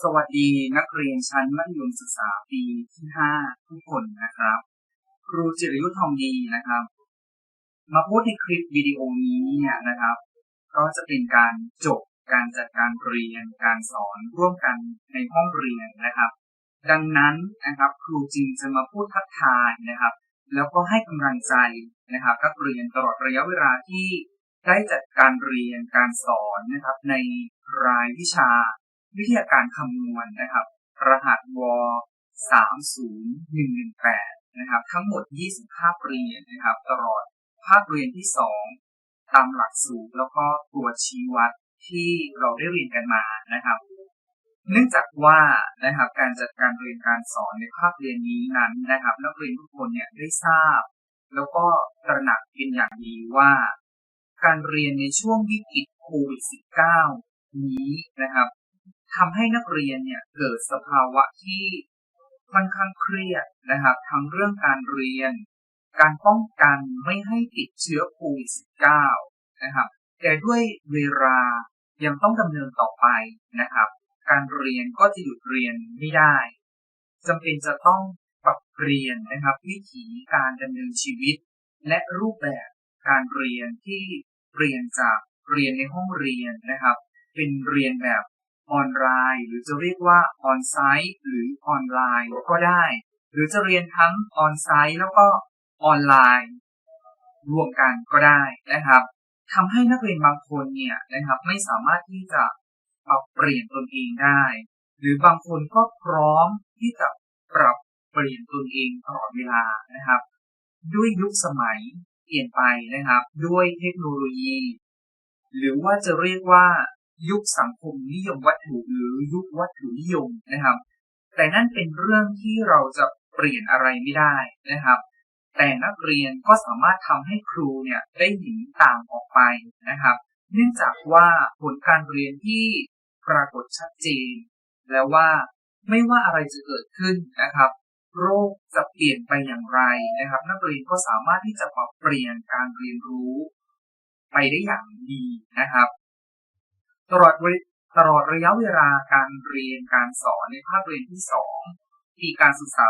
สวัสดีนักเรียนชั้นมัธยมศึกษาปีที่ 5 ทุกคนนะครับ ครูจิรยุทธทองดีนะครับ มาพูดในคลิปวิดีโอนี้เนี่ยนะครับ ก็จะเป็นการจบการจัดการเรียนการสอนร่วมกันในห้องเรียนนะครับ ดังนั้นนะครับครูจึงจะมาพูดทักทายนะครับ แล้วก็ให้กำลังใจนะครับนักเรียนตลอดระยะเวลาที่ได้จัดการเรียนการสอนนะครับในรายวิชา วิทยาการคำนวณนะครับ รหัสว30118 นะครับ ทั้งหมด 20 ภาคเรียนนะครับ ตลอดภาคเรียนที่ 2 ตามหลักสูตรแล้วก็ตัวชี้วัดที่เราได้เรียนกันมานะครับ เนื่องจากว่านะครับการจัดการเรียนการสอนในภาคเรียนนี้นั้นนะครับ นักเรียนทุกคนเนี่ยได้ทราบ แล้วก็ตระหนักเป็นอย่างดีว่า การเรียนในช่วงวิกฤตโควิด -19 นี้นะครับ ทำให้นักเรียนเนี่ยเกิดสภาวะที่ค่อนข้างเครียดนะครับทั้งเรื่องการเรียน การป้องกันไม่ให้ติดเชื้อโควิด -19 นะครับแต่ด้วยเวลายังต้องดำเนินต่อไปนะครับ การเรียนก็จะหยุดเรียนไม่ได้จำเป็นจะต้องปรับเปลี่ยนนะครับ วิถีการดำเนินชีวิต และรูปแบบการเรียนที่เปลี่ยนจากเรียนในห้องเรียนนะครับ เป็นเรียนแบบ ออนไลน์ หรือจะเรียกว่าออนไซต์หรือออนไลน์ก็ได้ หรือจะเรียนทั้งออนไซต์แล้วก็ออนไลน์รวมกันก็ได้นะครับทำให้นักเรียนบางคนเนี่ยนะครับไม่สามารถที่จะปรับเปลี่ยนตนเองได้ หรือบางคนก็พร้อมที่จะปรับเปลี่ยนตนเองตลอดเวลานะครับ ด้วยยุคสมัยเปลี่ยนไปนะครับ ด้วยเทคโนโลยี หรือว่าจะเรียกว่า ยุคสังคมนิยมวัตถุหรือยุควัตถุนิยมนะครับ แต่นั่นเป็นเรื่องที่เราจะเปลี่ยนอะไรไม่ได้นะครับ แต่นักเรียนก็สามารถทำให้ครูเนี่ยได้เห็นต่างออกไปนะครับ เนื่องจากว่าผลการเรียนที่ปรากฏชัดเจน แล้วว่าไม่ว่าอะไรจะเกิดขึ้นนะครับ โรคจะเปลี่ยนไปอย่างไรนะครับ นักเรียนก็สามารถที่จะปรับเปลี่ยนการเรียนรู้ ไปได้อย่างดีนะครับ ตลอดตลอดระยะเวลาการเรียนการสอนในภาคเรียนที่ 2 ปีการศึกษา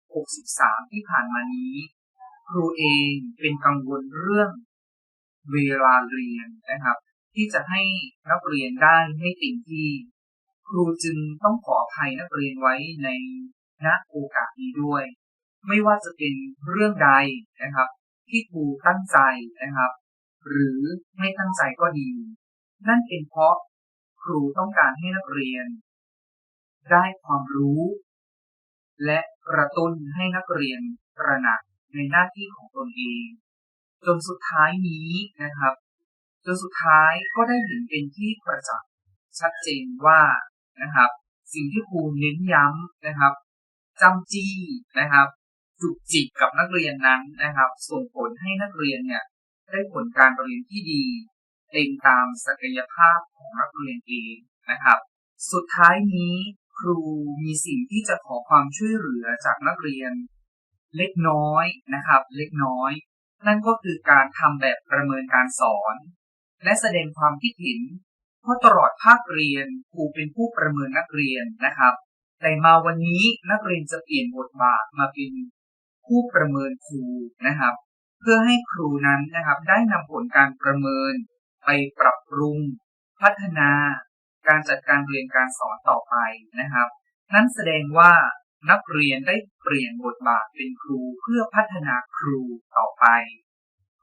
2563 ที่ผ่านมานี้ ครูเองเป็นกังวลเรื่องเวลาเรียนนะครับ ที่จะให้นักเรียนได้ไม่เต็มที่ ครูจึงต้องขออภัยนักเรียนไว้ในณโอกาสนี้ด้วย ไม่ว่าจะเป็นเรื่องใดนะครับ ที่ครูตั้งใจนะครับ หรือไม่ตั้งใจก็ดี นั่นเป็นเพราะครูต้องการให้นักเรียน ได้ความรู้ และกระตุ้นให้นักเรียนตระหนักในหน้าที่ของตนเอง จนสุดท้ายนี้นะครับ จนสุดท้ายก็ได้เห็นเป็นที่ประจักษ์ชัดเจนว่านะครับ สิ่งที่ครูเน้นย้ำนะครับจำจี้นะครับจุกจิกกับนักเรียนนั้นนะครับ ส่งผลให้นักเรียนเนี่ยได้ผลการเรียนที่ดี เต็มตามศักยภาพของนักเรียนเองนะครับ สุดท้ายนี้ครูมีสิ่งที่จะขอความช่วยเหลือจากนักเรียนเล็กน้อยนะครับ เล็กน้อย นั่นก็คือการทำแบบประเมินการสอน และแสดงความคิดเห็นเพราะตลอดภาคเรียนครูเป็นผู้ประเมินนักเรียนนะครับ แต่มาวันนี้นักเรียนจะเปลี่ยนบทบาทมาเป็นผู้ประเมินครูนะครับ เพื่อให้ครูนั้นนะครับได้นำผลการประเมิน ไปปรับปรุง พัฒนา การจัดการเรียนการสอนต่อไปนะครับ นั่นแสดงว่านักเรียนได้เปลี่ยนบทบาทเป็นครูเพื่อพัฒนาครูต่อไป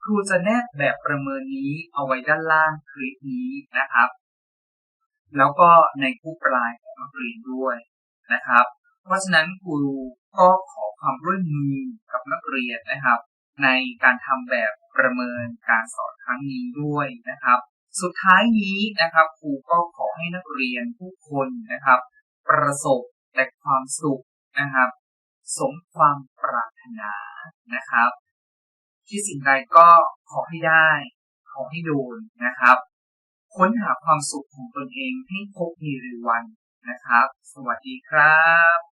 ครูจะแนบแบบประเมินนี้เอาไว้ด้านล่างคลิปนี้นะครับ แล้วก็ในคู่ปลายของนักเรียนด้วยนะครับ เพราะฉะนั้นครูก็ขอความร่วมมือกับนักเรียนนะครับ ในการทำแบบประเมินการสอนครั้งนี้ด้วยนะครับ สุดท้ายนี้นะครับครูก็ขอให้นักเรียนทุกคนนะครับ ประสบแต่ความสุขนะครับ สมความปรารถนานะครับที่สิ่งใดก็ขอให้ได้ ขอให้โดนนะครับ ค้นหาความสุขของตนเองให้พบในเร็ววันนะครับ สวัสดีครับ